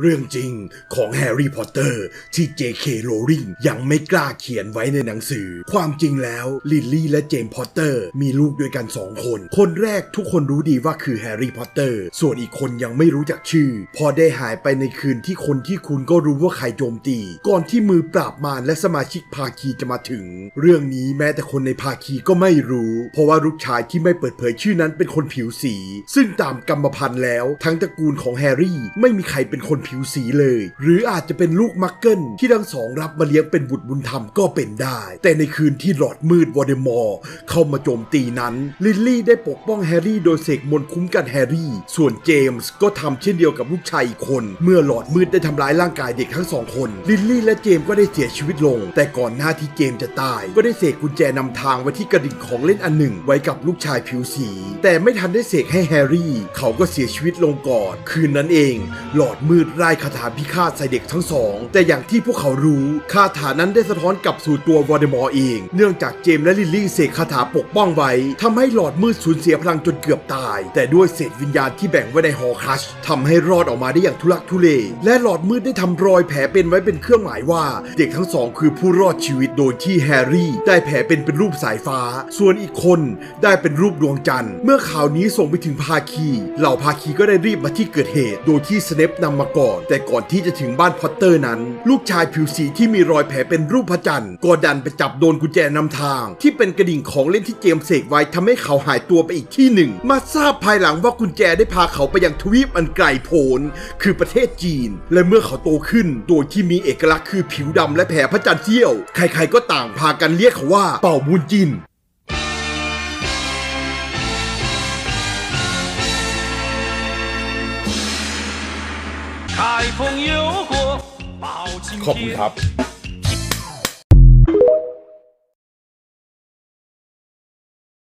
เรื่องจริงของแฮร์รี่พอตเตอร์ที่ J.K. Rowling ยังไม่กล้าเขียนไว้ในหนังสือ ความจริงแล้วลิลลี่และเจมส์พอตเตอร์มีลูกด้วยกันสองคน คนแรกทุกคนรู้ดีว่าคือแฮร์รี่พอตเตอร์ส่วนอีกคนยังไม่รู้จักชื่อ พอได้หายไปในคืนที่คนที่คุณก็รู้ว่าใครโจมตี ก่อนที่มือปราบมารและสมาชิกภาคีจะมาถึง เรื่องนี้แม้แต่คนในภาคีก็ไม่รู้ เพราะว่าลูกชายที่ไม่เปิดเผยชื่อนั้นเป็นคนผิวสี ซึ่งตามกรรมพันธุ์แล้ว ทั้งตระกูลของแฮร์รี่ไม่มีใครเป็นคนผิวสีเลย หรืออาจจะเป็นลูกมักเกิลที่ทั้งสองรับมาเลี้ยงเป็นบุตรบุญธรรมก็เป็นได้ แต่ในคืนที่หลอดมืดวอเดมอร์เข้ามาโจมตีนั้น ลิลลี่ได้ปกป้องแฮร์รี่โดยเสกมนต์คุ้มกันแฮร์รี่ ส่วนเจมส์ก็ทำเช่นเดียวกับลูกชายอีกคน เมื่อหลอดมืดได้ทำร้ายร่างกายเด็กทั้งสองคน ลิลลี่และเจมส์ก็ได้เสียชีวิตลง แต่ก่อนหน้าที่เจมส์จะตาย ก็ได้เสกกุญแจนำทางไว้ที่กระดิ่งของเล่นอันหนึ่ง ไว้กับลูกชายผิวสี แต่ไม่ทันได้เสกให้แฮร์รี่ เขาก็เสียชีวิตลงก่อน คืนนั้นเอง หลอดมืดไล่คาถาพิฆาตใส่เด็กทั้งสอง แต่อย่างที่พวกเขารู้คาถานั้นได้สะท้อนกลับสู่ตัววอร์เดมอร์เอง เนื่องจากเจมส์และลิลลี่เสกคาถาปกป้องไว้ทำให้หลอดมืดสูญเสียพลังจนเกือบตาย แต่ด้วยเศษวิญญาณที่แบ่งไว้ในฮอคัชทำให้รอดออกมาได้อย่างทุลักทุเลและหลอดมืดได้ทำรอยแผลเป็นไว้เป็นเครื่องหมายว่า เด็กทั้งสองคือผู้รอดชีวิตโดยที่แฮร์รี่ ได้แผลเป็นเป็นรูปสายฟ้า ส่วนอีกคนได้เป็นรูปดวงจันทร์ เมื่อข่าวนี้ส่งไปถึงภาคี เหล่าภาคีก็ได้รีบมาที่เกิดเหตุ โดยที่สเนปนำมาก่อนแต่ก่อนที่จะถึงบ้านพอตเตอร์นั้น ลูกชายผิวสีที่มีรอยแผลเป็นรูปพระจันทร์ก็ดันไปจับโดนกุญแจนำทาง ที่เป็นกระดิ่งของเล่นที่เจมส์เสกไว้ทำให้เขาหายตัวไปอีกที่หนึ่ง มาทราบภายหลังว่ากุญแจได้พาเขาไปยังทวีปอันไกลโพ้นคือประเทศจีน และเมื่อเขาโตขึ้น โดยที่มีเอกลักษณ์คือผิวดำและแผลพระจันทร์เสี้ยว ใครๆก็ต่างพากันเรียกเขาว่าเป่าบุญจิน ขอบคุณครับ